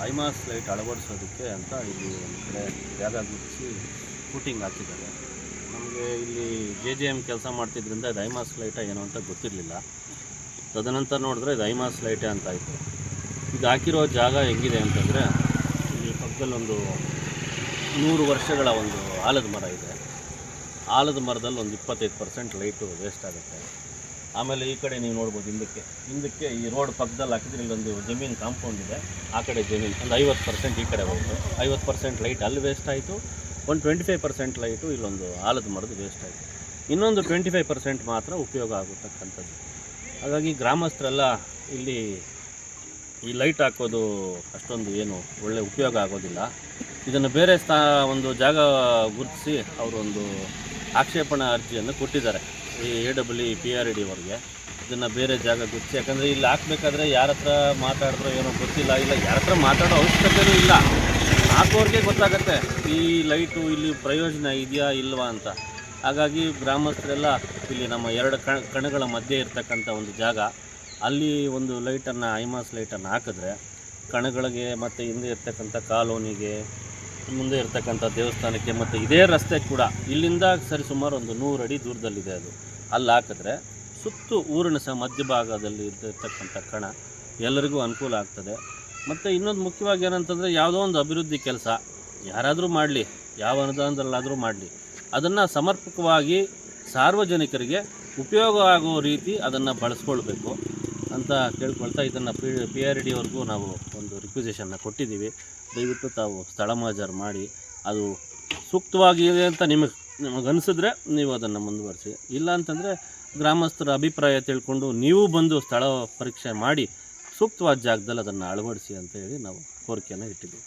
Light ಅಳವಡಿಸೋದಕ್ಕೆ ಅಂತ ಇಲ್ಲಿ ಒಂದು ಕಡೆ ಜಾಗ ಗುರುತಿಸಿ ಫೂಟಿಂಗ್ ಹಾಕಿದ್ದಾರೆ. ನಮಗೆ ಇಲ್ಲಿ ಜೆ ಜೆ ಎಂ ಕೆಲಸ ಮಾಡ್ತಿದ್ರಿಂದ ಇದು ಐಮಾಸ್ ಲೈಟ ಏನು ಅಂತ ಗೊತ್ತಿರಲಿಲ್ಲ. ತದನಂತರ ನೋಡಿದ್ರೆ ಇದು ಐಮಾಸ್ ಲೈಟೇ ಅಂತ ಆಯಿತು. ಇದು ಹಾಕಿರೋ ಜಾಗ ಹೆಂಗಿದೆ ಅಂತಂದರೆ, ಇಲ್ಲಿ ಪಕ್ಕದಲ್ಲೊಂದು ನೂರು ವರ್ಷಗಳ ಒಂದು ಆಲದ ಮರ ಇದೆ. ಆಲದ ಮರದಲ್ಲಿ ಒಂದು ಇಪ್ಪತ್ತೈದು ಪರ್ಸೆಂಟ್ ಲೈಟು ವೇಸ್ಟ್ ಆಗುತ್ತೆ. ಆಮೇಲೆ ಈ ಕಡೆ ನೀವು ನೋಡ್ಬೋದು ಹಿಂದಕ್ಕೆ ಹಿಂದಕ್ಕೆ ಈ ರೋಡ್ ಪಕ್ಕದಲ್ಲಿ ಹಾಕಿದ್ರೆ ಇಲ್ಲೊಂದು ಜಮೀನು ಕಾಂಪೌಂಡ್ ಇದೆ. ಆ ಕಡೆ ಜಮೀನು ಒಂದು ಐವತ್ತು ಪರ್ಸೆಂಟ್ ಈ ಕಡೆ ಬಂತು. ಐವತ್ತು ಪರ್ಸೆಂಟ್ ಲೈಟ್ ಅಲ್ಲಿ ವೇಸ್ಟ್ ಆಯಿತು. ಒಂದು ಟ್ವೆಂಟಿ ಫೈವ್ ಪರ್ಸೆಂಟ್ ಲೈಟು ಇಲ್ಲೊಂದು ಆಲದ ಮರದ ವೇಸ್ಟ್ ಆಯಿತು. ಇನ್ನೊಂದು ಟ್ವೆಂಟಿ ಫೈವ್ ಪರ್ಸೆಂಟ್ ಮಾತ್ರ ಉಪಯೋಗ ಆಗತಕ್ಕಂಥದ್ದು ಹಾಗಾಗಿ ಗ್ರಾಮಸ್ಥರೆಲ್ಲ ಇಲ್ಲಿ ಈ ಲೈಟ್ ಹಾಕೋದು ಅಷ್ಟೊಂದು ಏನು ಒಳ್ಳೆ ಉಪಯೋಗ ಆಗೋದಿಲ್ಲ. ಇದನ್ನು ಬೇರೆ ಸ್ಥಾ, ಒಂದು ಜಾಗ ಗುರುತಿಸಿ ಅವರೊಂದು ಆಕ್ಷೇಪಣಾ ಅರ್ಜಿಯನ್ನು ಕೊಟ್ಟಿದ್ದಾರೆ. ಈ A W P R D ಅವ್ರಿಗೆ. ಇದನ್ನು ಬೇರೆ ಜಾಗ ಗೊತ್ತಿ ಯಾಕಂದರೆ ಇಲ್ಲಿ ಹಾಕ್ಬೇಕಾದ್ರೆ ಯಾರ ಹತ್ರ ಮಾತಾಡಿದ್ರೋ ಏನೋ ಗೊತ್ತಿಲ್ಲ, ಇಲ್ಲ ಯಾರ ಹತ್ರ ಮಾತಾಡೋ ಅವಶ್ಯಕತೆಯೂ ಇಲ್ಲ. ಹಾಕೋರಿಗೆ ಗೊತ್ತಾಗತ್ತೆ, ಈ ಲೈಟು ಇಲ್ಲಿ ಪ್ರಯೋಜನ ಇದೆಯಾ ಇಲ್ವಾ ಅಂತ. ಹಾಗಾಗಿ ಗ್ರಾಮಸ್ಥರೆಲ್ಲ ಇಲ್ಲಿ ನಮ್ಮ ಎರಡು ಕಣ ಕಣಗಳ ಮಧ್ಯೆ ಇರ್ತಕ್ಕಂಥ ಒಂದು ಜಾಗ. ಅಲ್ಲಿ ಒಂದು ಲೈಟನ್ನು ಐಮಾಸ್ ಲೈಟನ್ನು ಹಾಕಿದ್ರೆ ಕಣಗಳಿಗೆ ಮತ್ತು ಹಿಂದೆ ಇರ್ತಕ್ಕಂಥ ಕಾಲೋನಿಗೆ ಮುಂದೆ ಇರತಕ್ಕಂಥ ದೇವಸ್ಥಾನಕ್ಕೆ ಮತ್ತು ಇದೇ ರಸ್ತೆ ಕೂಡ ಇಲ್ಲಿಂದ ಸರಿ ಸುಮಾರು ಒಂದು ನೂರು ಅಡಿ ದೂರದಲ್ಲಿದೆ ಅದು. ಅಲ್ಲಿ ಹಾಕಿದ್ರೆ ಸುತ್ತು ಊರಿನ ಸಹ ಮಧ್ಯಭಾಗದಲ್ಲಿ ಇರ್ತಕ್ಕಂಥ ಕಣ ಎಲ್ಲರಿಗೂ ಅನುಕೂಲ ಆಗ್ತದೆ. ಮತ್ತು ಇನ್ನೊಂದು ಮುಖ್ಯವಾಗಿ ಏನಂತಂದರೆ ಯಾವುದೋ ಒಂದು ಅಭಿವೃದ್ಧಿ ಕೆಲಸ ಯಾರಾದರೂ ಮಾಡಲಿ, ಯಾವ ಅನುದಾನದಲ್ಲಾದರೂ ಮಾಡಲಿ, ಅದನ್ನು ಸಮರ್ಪಕವಾಗಿ ಸಾರ್ವಜನಿಕರಿಗೆ ಉಪಯೋಗ ಆಗೋ ರೀತಿ ಅದನ್ನು ಬಳಸ್ಕೊಳ್ಬೇಕು ಅಂತ ಕೇಳ್ಕೊಳ್ತಾ ಇದನ್ನು ಪಿ ಪಿ ಆರ್ ಡಿ ಅವ್ರಿಗೂ ನಾವು ಒಂದು ರಿಕ್ವಿಸೇಷನ್ನ ಕೊಟ್ಟಿದ್ದೀವಿ. ದಯವಿಟ್ಟು ತಾವು ಸ್ಥಳ ಮಾಜಾರು ಮಾಡಿ ಅದು ಸೂಕ್ತವಾಗಿದೆ ಅಂತ ನಿಮಗೆ ನಿಮಗೆ ಅನಿಸಿದ್ರೆ ನೀವು ಅದನ್ನು ಮುಂದುವರಿಸಿ. ಇಲ್ಲ ಅಂತಂದರೆ ಗ್ರಾಮಸ್ಥರ ಅಭಿಪ್ರಾಯ ತಿಳ್ಕೊಂಡು ನೀವು ಬಂದು ಸ್ಥಳ ಪರೀಕ್ಷೆ ಮಾಡಿ ಸೂಕ್ತವಾದ ಜಾಗದಲ್ಲಿ ಅದನ್ನು ಅಳವಡಿಸಿ ಅಂತ ಹೇಳಿ ನಾವು ಕೋರಿಕೆಯನ್ನು ಇಟ್ಟಿದ್ದೀವಿ.